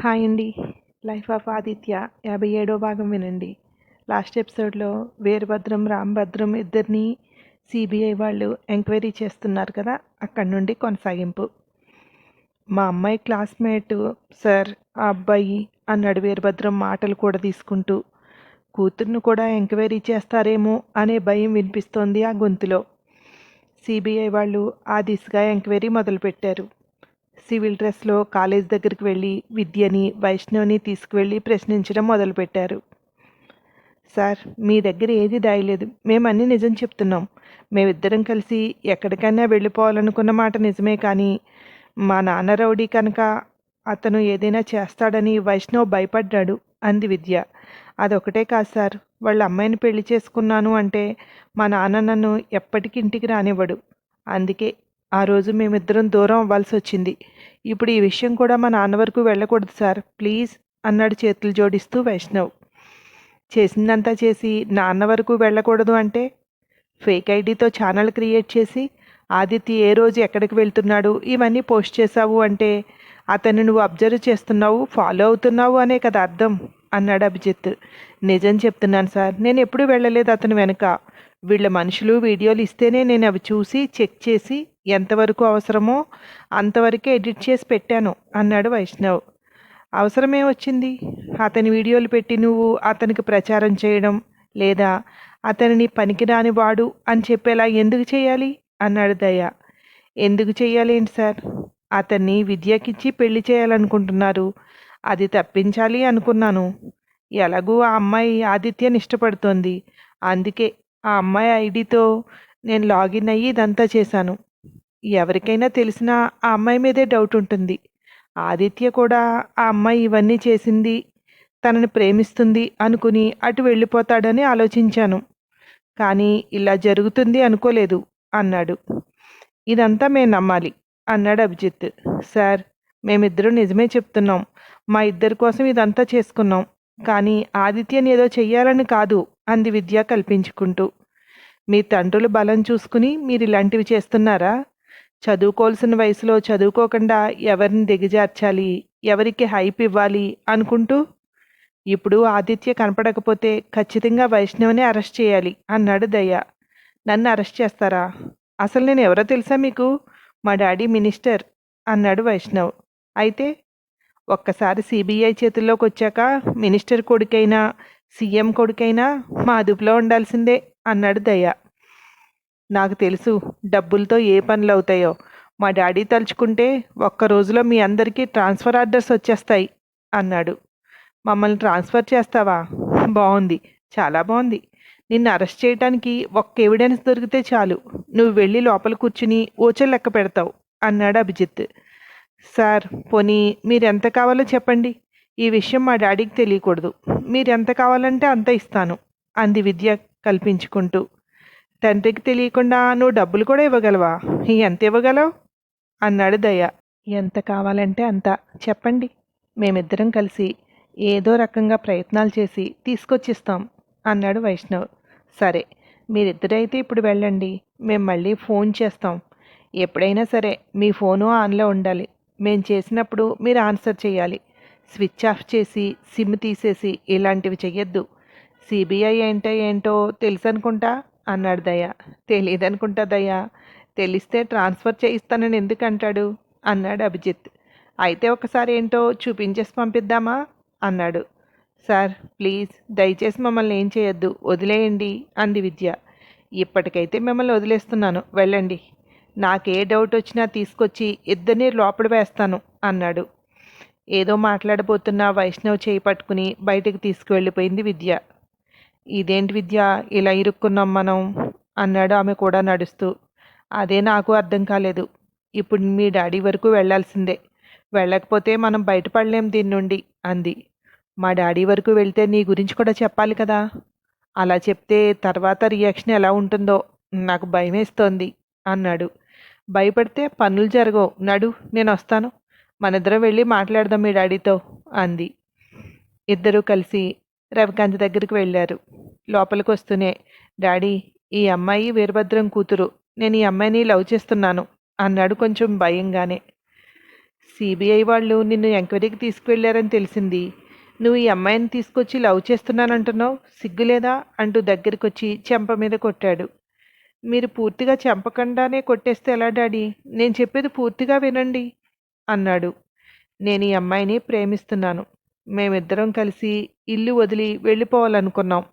Hi అండి life of Aditya యాభై ఏడో భాగం వినండి. లాస్ట్ ఎపిసోడ్లో వీరభద్రం రామభద్రం ఇద్దరిని సిబిఐ వాళ్ళు ఎంక్వైరీ చేస్తున్నారు కదా అక్కడి నుండి కొనసాగింపు. మా అమ్మాయి క్లాస్మేట్ సార్ ఆ అబ్బాయి అన్నాడు వీరభద్రం మాటలు కూడా తీసుకుంటూ. కూతుర్ను కూడా ఎంక్వైరీ చేస్తారేమో అనే భయం వినిపిస్తోంది ఆ గొంతులో. సిబిఐ వాళ్ళు ఆ దిశగా ఎంక్వైరీ మొదలుపెట్టారు. సివిల్ డ్రెస్లో కాలేజ్ దగ్గరికి వెళ్ళి విద్యని వైష్ణవిని తీసుకువెళ్ళి ప్రశ్నించడం మొదలుపెట్టారు. సార్ మీ దగ్గర ఏది దాయలేదు. మేము నిజం చెప్తున్నాం. మేమిద్దరం కలిసి ఎక్కడికైనా వెళ్ళిపోవాలనుకున్న మాట నిజమే కానీ మా నాన్న రౌడీ కనుక అతను ఏదైనా చేస్తాడని వైష్ణవ్ భయపడ్డాడు అంది విద్య. అదొకటే కాదు సార్. వాళ్ళ అమ్మాయిని పెళ్ళి చేసుకున్నాను అంటే మా నాన్న నన్ను ఎప్పటికీ ఇంటికి రానివ్వడు. అందుకే ఆ రోజు మేమిద్దరం దూరం అవ్వాల్సి వచ్చింది. ఇప్పుడు ఈ విషయం కూడా మా నాన్న వరకు వెళ్ళకూడదు సార్. ప్లీజ్ అన్నాడు చేతులు జోడిస్తూ వైష్ణవ్. చేసిందంతా చేసి నాన్న వరకు వెళ్ళకూడదు అంటే ఫేక్ ఐడితో ఛానల్ క్రియేట్ చేసి ఆదిత్య ఏ రోజు ఎక్కడికి వెళ్తున్నాడు ఇవన్నీ పోస్ట్ చేశావు అంటే అతన్ని నువ్వు అబ్జర్వ్ చేస్తున్నావు ఫాలో అవుతున్నావు అనే కదా అర్థం అన్నాడు అభిజిత్. నిజం చెప్తున్నాను సార్. నేను ఎప్పుడూ వెళ్ళలేదు అతను వెనుక. వీళ్ళ మనుషులు వీడియోలు ఇస్తేనే నేను అవి చూసి చెక్ చేసి ఎంతవరకు అవసరమో అంతవరకే ఎడిట్ చేసి పెట్టాను అన్నాడు వైష్ణవ్. అవసరమే వచ్చింది. అతని వీడియోలు పెట్టి నువ్వు అతనికి ప్రచారం చేయడం లేదా అతనిని పనికిరాని వాడు అని చెప్పేలా ఎందుకు చేయాలి? అన్నాడు దయ. ఎందుకు చేయాలి ఏంటి సార్? అతన్ని విద్యకిచ్చి పెళ్ళి చేయాలనుకుంటున్నారు. అది తప్పించాలి అనుకున్నాను. ఎలాగూ ఆ అమ్మాయి ఆదిత్యని ఇష్టపడుతోంది. అందుకే ఆ అమ్మాయి ఐడితో నేను లాగిన్ అయ్యి ఇదంతా చేశాను. ఎవరికైనా తెలిసినా ఆ అమ్మాయి మీదే డౌట్ ఉంటుంది. ఆదిత్య కూడా ఆ అమ్మాయి ఇవన్నీ చేసింది తనని ప్రేమిస్తుంది అనుకుని అటు వెళ్ళిపోతాడని ఆలోచించాను. కానీ ఇలా జరుగుతుంది అనుకోలేదు అన్నాడు. ఇదంతా మేము నమ్మాలి అన్నాడు అభిజిత్. సార్ మేమిద్దరం నిజమే చెప్తున్నాం. మా ఇద్దరి కోసం ఇదంతా చేసుకున్నాం. కానీ ఆదిత్యని ఏదో చెయ్యాలని కాదు అంది విద్య కల్పించుకుంటూ. మీ తండ్రులు బలం చూసుకుని మీరు ఇలాంటివి చేస్తున్నారా? చదువుకోవాల్సిన వయసులో చదువుకోకుండా ఎవరిని దిగజార్చాలి ఎవరికి హైప్ ఇవ్వాలి అనుకుంటూ? ఇప్పుడు ఆదిత్య కనపడకపోతే ఖచ్చితంగా వైష్ణవిని అరెస్ట్ చేయాలి అన్నాడు దయ్య నన్ను అరెస్ట్ చేస్తారా? అసలు నేను ఎవరో తెలుసా మీకు? మా డాడీ మినిస్టర్ అన్నాడు వైష్ణవ్. అయితే ఒక్కసారి సిబిఐ చేతుల్లోకి వచ్చాక మినిస్టర్ కొడుకైనా సీఎం కొడుకైనా మా అదుపులో ఉండాల్సిందే అన్నాడు దయ. నాకు తెలుసు డబ్బులతో ఏ పనులు అవుతాయో మా డాడీ తలుచుకుంటే ఒక్క రోజులో మీ అందరికీ ట్రాన్స్ఫర్ ఆర్డర్స్ వచ్చేస్తాయి అన్నాడు. మమ్మల్ని ట్రాన్స్ఫర్ చేస్తావా? బాగుంది చాలా బాగుంది నిన్ను అరెస్ట్ చేయడానికి ఒక్క ఎవిడెన్స్ దొరికితే చాలు. నువ్వు వెళ్ళి లోపల కూర్చుని ఓచలు లెక్క పెడతావు అన్నాడు అభిజిత్. సార్ పోనీ మీరు ఎంత కావాలో చెప్పండి. ఈ విషయం మా డాడీకి తెలియకూడదు. మీరు ఎంత కావాలంటే అంత ఇస్తాను అంది విద్య కల్పించుకుంటూ. తండ్రికి తెలియకుండా నువ్వు డబ్బులు కూడా ఇవ్వగలవా? ఎంత ఇవ్వగలవు? అన్నాడు దయ. ఎంత కావాలంటే అంత చెప్పండి. మేమిద్దరం కలిసి ఏదో రకంగా ప్రయత్నాలు చేసి తీసుకొచ్చిస్తాం అన్నాడు వైష్ణవ్. సరే మీరిద్దరైతే ఇప్పుడు వెళ్ళండి. మేము మళ్ళీ ఫోన్ చేస్తాం. ఎప్పుడైనా సరే మీ ఫోను ఆన్లో ఉండాలి. మేము చేసినప్పుడు మీరు ఆన్సర్ చేయాలి. స్విచ్ ఆఫ్ చేసి సిమ్ తీసేసి ఇలాంటివి చెయ్యొద్దు. సిబిఐ ఏంటో ఏంటో తెలుసు అనుకుంటా అన్నాడు దయ. తెలియదనుకుంటా దయ. తెలిస్తే ట్రాన్స్ఫర్ చేయిస్తానని ఎందుకు అంటాడు అన్నాడు అభిజిత్. అయితే ఒకసారి ఏంటో చూపించేసి పంపిద్దామా? అన్నాడు. సార్ ప్లీజ్ దయచేసి మమ్మల్ని ఏం చేయొద్దు. వదిలేయండి అంది విద్య. ఇప్పటికైతే మిమ్మల్ని వదిలేస్తున్నాను. వెళ్ళండి. నాకే డౌట్ వచ్చినా తీసుకొచ్చి ఇద్దరిని లోపల వేస్తాను అన్నాడు. ఏదో మాట్లాడబోతున్న వైష్ణవ్ చేయి పట్టుకుని బయటికి తీసుకువెళ్ళిపోయింది విద్య. ఇదేంటి విద్య? ఇలా ఇరుక్కున్నాం మనం అన్నాడు ఆమె కూడా నడుస్తూ. అదే నాకు అర్థం కాలేదు. ఇప్పుడు మీ డాడీ వరకు వెళ్ళాల్సిందే వెళ్ళకపోతే మనం బయటపడలేం దీని నుండి అంది. మా డాడీ వరకు వెళ్తే నీ గురించి కూడా చెప్పాలి కదా? అలా చెప్తే తర్వాత రియాక్షన్ ఎలా ఉంటుందో నాకు భయమేస్తోంది అన్నాడు. భయపడితే పనులు జరగవు. నడు నేను వస్తాను. మనిద్దరం వెళ్ళి మాట్లాడదాం మీ డాడీతో అంది. ఇద్దరూ కలిసి రవికాంత్ దగ్గరికి వెళ్ళారు. లోపలికి వస్తూనే డాడీ ఈ అమ్మాయి వీరభద్రం కూతురు. నేను ఈ అమ్మాయిని లవ్ చేస్తున్నాను అన్నాడు కొంచెం భయంగానే. సిబిఐ వాళ్ళు నిన్ను ఎంక్వైరీకి తీసుకువెళ్ళారని తెలిసింది. నువ్వు ఈ అమ్మాయిని తీసుకొచ్చి లవ్ చేస్తున్నానంటున్నావు సిగ్గులేదా? అంటూ దగ్గరికి వచ్చి చెంప మీద కొట్టాడు. మీరు పూర్తిగా చంపకుండానే కొట్టేస్తే ఎలా డాడీ? నేను చెప్పేది పూర్తిగా వినండి అన్నాడు. నేను ఈ అమ్మాయిని ప్రేమిస్తున్నాను. మేమిద్దరం కలిసి ఇల్లు వదిలి వెళ్ళిపోవాలనుకున్నాం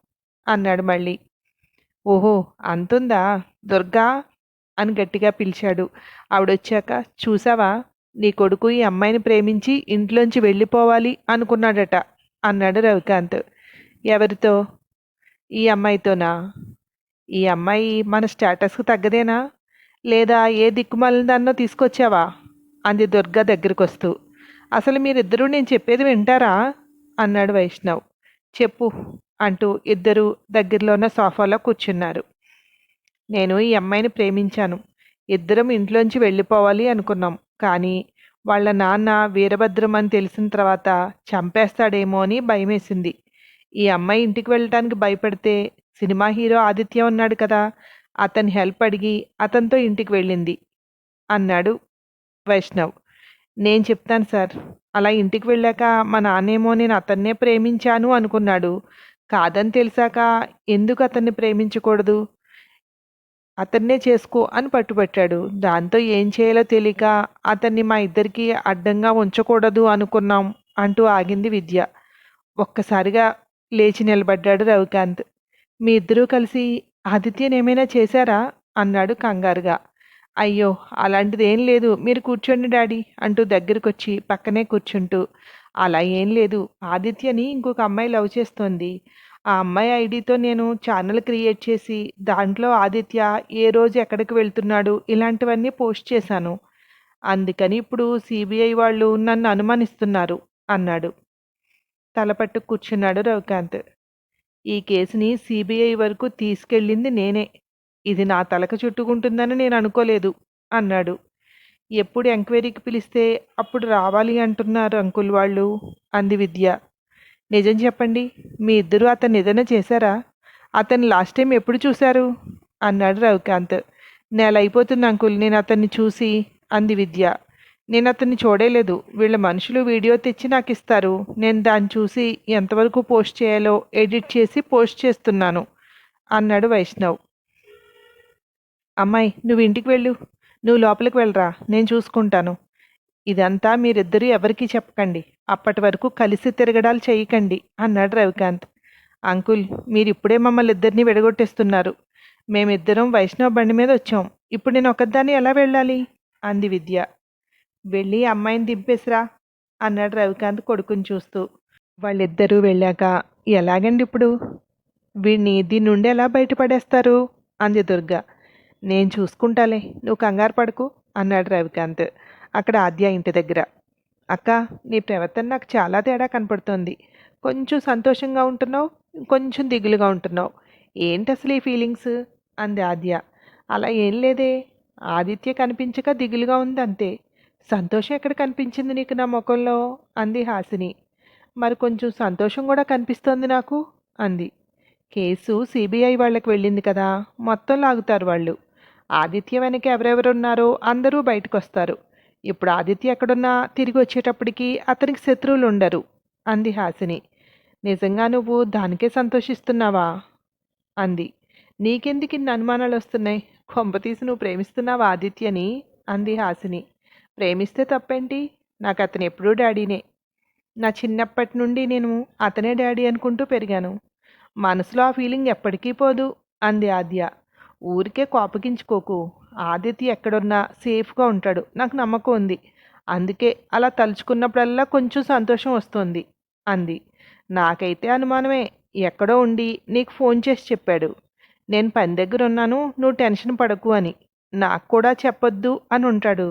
అన్నాడు మళ్ళీ. ఓహో అంతుందా? దుర్గా? అని గట్టిగా పిలిచాడు. ఆవిడొచ్చాక చూసావా? నీ కొడుకు ఈ అమ్మాయిని ప్రేమించి ఇంట్లోంచి వెళ్ళిపోవాలి అనుకున్నాడట అన్నాడు రవికాంత్. ఎవరితో? ఈ అమ్మాయితోనా? ఈ అమ్మాయి మన స్టేటస్కు తగ్గదేనా? లేదా ఏ దిక్కుమలిందన్నో తీసుకొచ్చావా? అంది దుర్గా దగ్గరికి వస్తూ అసలు మీరిద్దరూ నేను చెప్పేది వింటారా? అన్నాడు వైష్ణవ్. చెప్పు అంటూ ఇద్దరు దగ్గరలో ఉన్న సోఫాలో కూర్చున్నారు. నేను ఈ అమ్మాయిని ప్రేమించాను. ఇద్దరం ఇంట్లోంచి వెళ్ళిపోవాలి అనుకున్నాం. కానీ వాళ్ళ నాన్న వీరభద్రం అని తెలిసిన తర్వాత చంపేస్తాడేమో అని భయమేసింది. ఈ అమ్మాయి ఇంటికి వెళ్ళటానికి భయపడితే సినిమా హీరో ఆదిత్య ఉన్నాడు కదా అతని హెల్ప్ అడిగి అతనితో ఇంటికి వెళ్ళింది. అన్నాడు వైష్ణవ్. నేను చెప్తాను సార్ అలా ఇంటికి వెళ్ళాక మా నాన్నేమో నేను అతన్నే ప్రేమించాను అనుకున్నాడు. కాదని తెలిసాక ఎందుకు అతన్ని ప్రేమించకూడదు? అతన్నే చేసుకో అని పట్టుబట్టాడు. దాంతో ఏం చేయాలో తెలియక అతన్ని మా ఇద్దరికి అడ్డంగా ఉంచకూడదు అనుకున్నాం అంటూ ఆగింది విద్య. ఒక్కసారిగా లేచి నిలబడ్డాడు రవికాంత్. మీ ఇద్దరూ కలిసి ఆదిత్యని ఏమైనా చేశారా? అన్నాడు కంగారుగా. అయ్యో అలాంటిది ఏం లేదు. మీరు కూర్చోండి డాడీ అంటూ దగ్గరికి వచ్చి పక్కనే కూర్చుంటూ. అలా ఏం లేదు. ఆదిత్యని ఇంకొక అమ్మాయి లవ్ చేస్తోంది. ఆ అమ్మాయి ఐడితో నేను ఛానల్ క్రియేట్ చేసి దాంట్లో ఆదిత్య ఏ రోజు ఎక్కడికి వెళ్తున్నాడు ఇలాంటివన్నీ పోస్ట్ చేశాను. అందుకని ఇప్పుడు సిబిఐ వాళ్ళు నన్ను అనుమానిస్తున్నారు అన్నాడు. తలపట్టు కూర్చున్నాడు రవికాంత్. ఈ కేసుని సిబిఐ వరకు తీసుకెళ్ళింది నేనే. ఇది నా తలకు చుట్టుకుంటుందని నేను అనుకోలేదు అన్నాడు. ఎప్పుడు ఎంక్వైరీకి పిలిస్తే అప్పుడు రావాలి అంటున్నారు అంకుల్ వాళ్ళు అంది విద్య. నిజం చెప్పండి మీ ఇద్దరు అతన్ని ఏదైనా చేశారా? అతన్ని లాస్ట్ టైం ఎప్పుడు చూశారు? అన్నాడు రవికాంత్. నెల అయిపోతుంది అంకుల్ నేను అతన్ని చూసి అంది విద్య. నేను అతన్ని చూడలేదు. వీళ్ళ మనుషులు వీడియో తెచ్చి నాకు ఇస్తారు. నేను దాన్ని చూసి ఎంతవరకు పోస్ట్ చేయాలో ఎడిట్ చేసి పోస్ట్ చేస్తున్నాను అన్నాడు వైష్ణవ్. అమ్మాయి నువ్వు ఇంటికి వెళ్ళు. నువ్వు లోపలికి వెళ్ళరా. నేను చూసుకుంటాను. ఇదంతా మీరిద్దరూ ఎవరికీ చెప్పకండి. అప్పటి వరకు కలిసి తిరగడాలు చేయకండి అన్నాడు రవికాంత్. అంకుల్ మీరు ఇప్పుడే మమ్మల్ని ఇద్దరిని విడగొట్టేస్తున్నారు. మేమిద్దరం వైష్ణవ్ బండి మీద వచ్చాం. ఇప్పుడు నేను ఒకదాన్ని ఎలా వెళ్ళాలి? అంది విద్య. వెళ్ళి అమ్మాయిని దింపేసిరా అన్నాడు రవికాంత్ కొడుకుని చూస్తూ. వాళ్ళిద్దరూ వెళ్ళాక ఎలాగండి ఇప్పుడు? వీడిని దీని నుండి ఎలా బయటపడేస్తారు? అంది దుర్గ. నేను చూసుకుంటాలే నువ్వు కంగారు పడకు అన్నాడు రవికాంత్ అక్కడ ఆద్య ఇంటి దగ్గర. అక్క నీ ప్రవర్తన నాకు చాలా తేడా కనపడుతోంది. కొంచెం సంతోషంగా ఉంటున్నావు కొంచెం దిగులుగా ఉంటున్నావు. ఏంటి అసలు ఈ ఫీలింగ్స్? అంది ఆద్య. అలా ఏం లేదే ఆదిత్య కనిపించక దిగులుగా ఉంది అంతే సంతోషం ఎక్కడ కనిపించింది నీకు నా ముఖంలో? అంది హాసిని. మరి కొంచెం సంతోషం కూడా కనిపిస్తోంది నాకు అంది. కేసు సిబిఐ వాళ్ళకి వెళ్ళింది కదా మొత్తం లాగుతారు వాళ్ళు. ఆదిత్య వెనక ఎవరెవరున్నారో అందరూ బయటకు వస్తారు ఇప్పుడు ఆదిత్య ఎక్కడున్నా తిరిగి వచ్చేటప్పటికి అతనికి శత్రువులు ఉండరు అంది హాసిని. నిజంగా నువ్వు దానికే సంతోషిస్తున్నావా? అంది. నీకెందుకు ఇన్ని అనుమానాలు వస్తున్నాయి కొంపతీసి నువ్వు ప్రేమిస్తున్నావా ఆదిత్యని? అంది హాసిని. ప్రేమిస్తే తప్పేంటి? నాకు అతను ఎప్పుడూ డాడీనే. నా చిన్నప్పటి నుండి నేను అతనే డాడీ అనుకుంటూ పెరిగాను. మనసులో ఆ ఫీలింగ్ ఎప్పటికీ పోదు అంది ఆద్య. ఊరికే కోపగించుకోకు. ఆదిత్య ఎక్కడున్నా సేఫ్గా ఉంటాడు నాకు నమ్మకం ఉంది. అందుకే అలా తలుచుకున్నప్పుడల్లా కొంచెం సంతోషం వస్తుంది అంది. నాకైతే అనుమానమే ఎక్కడో ఉండి నీకు ఫోన్ చేసి చెప్పాడు. నేను పని దగ్గర ఉన్నాను నువ్వు టెన్షన్ పడకు అని. నాకు కూడా చెప్పొద్దు అని ఉంటాడు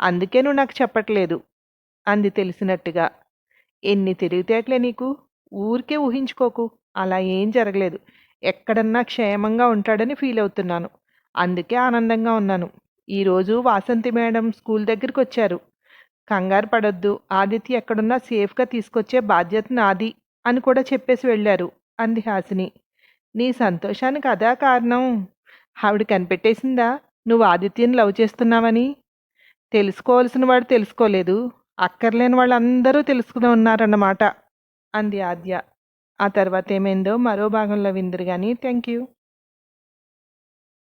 అందుకే నువ్వు నాకు చెప్పట్లేదు. అంది తెలిసినట్టుగా. ఎన్ని తెలివితేటలే నీకు? ఊరికే ఊహించుకోకు. అలా ఏం జరగలేదు. ఎక్కడన్నా క్షేమంగా ఉంటాడని ఫీల్ అవుతున్నాను. అందుకే ఆనందంగా ఉన్నాను. ఈరోజు వాసంతి మేడం స్కూల్ దగ్గరికి వచ్చారు. కంగారు పడొద్దు. ఆదిత్య ఎక్కడున్నా సేఫ్గా తీసుకొచ్చే బాధ్యత నాది అని కూడా చెప్పేసి వెళ్ళారు. అంది హాసిని. నీ సంతోషానికి అదా కారణం? ఆవిడ కనిపెట్టేసిందా? నువ్వు ఆదిత్యని లవ్ చేస్తున్నావని? తెలుసుకోవాల్సిన వాడు తెలుసుకోలేదు. అక్కర్లేని వాళ్ళందరూ తెలుసుకుని ఉన్నారన్నమాట. అంది ఆద్య. ఆ తర్వాత ఏమైందో మరో భాగంలో విందురు కానీ థ్యాంక్ యూ